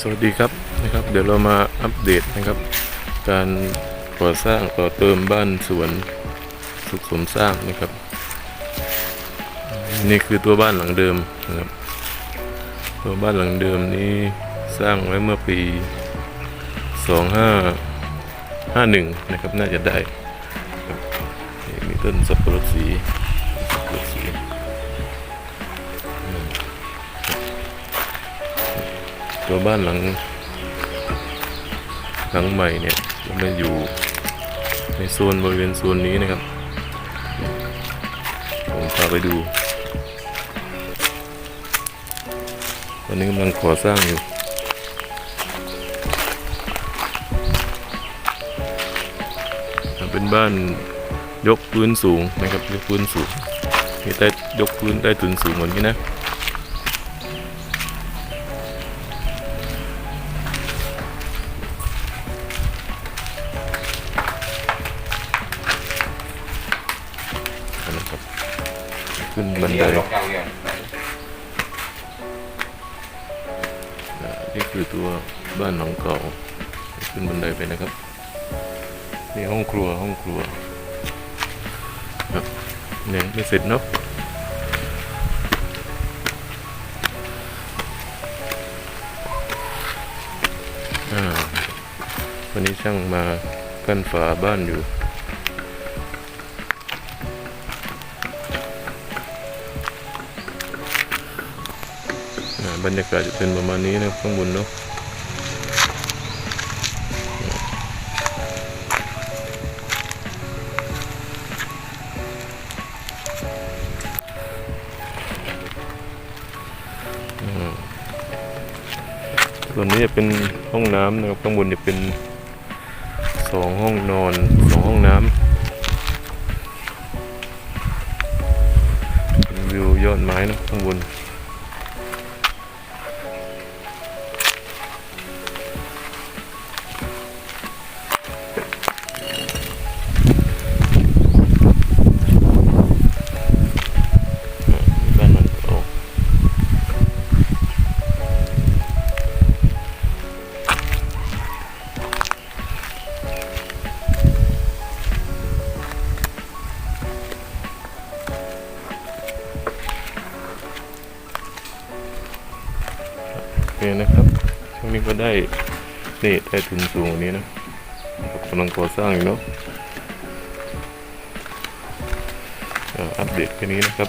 สวัสดีครับนะครับ เดี๋ยวเรามาอัปเดตนะครับ การก่อสร้างต่อเติมบ้านสวนสุขสมสร้างนะครับ นี่คือตัวบ้านหลังเดิมนะครับ ตัวบ้านหลังเดิมนี้สร้างไว้เมื่อปี 2551 นะครับ น่าจะได้ครับนี่มีต้นสับปะรดสีสับปะรดสี ตัวบ้านหลัง หลังใหม่เนี่ยจะมาอยู่ในโซนบริเวณโซนนี้นะครับผมพาไปดูตอนนี้กำลังก่อสร้างอยู่เป็นบ้านยกพื้นสูงนะครับยกพื้นสูงมีใต้ยกพื้นใต้ถุนสูงเหมือนนี้นะ ขึ้นบันไดเก่าอย่างอ่านี่คือตัวบ้านหลังเก่า ขึ้นบันไดไปนะครับ นี่ห้องครัวห้องครัวครับเนี่ยไม่เสร็จเนาะอ่าวันนี้ช่างมากั้นฝาบ้านอยู่ บรรยากาศจะเป็นประมาณนี้นะข้างบนเนาะอืมส่วนนี้จะเป็นห้องน้ำนะครับข้างบนจะเป็นสองห้องนอนสองห้องน้ำวิวยอดไม้นะข้างบน นะครับช่วงนี้ก็ได้นี่ได้ทุนสูงนี้นะกำลังก่อสร้างอยู่เนาะอัปเดตแค่นี้นะครับ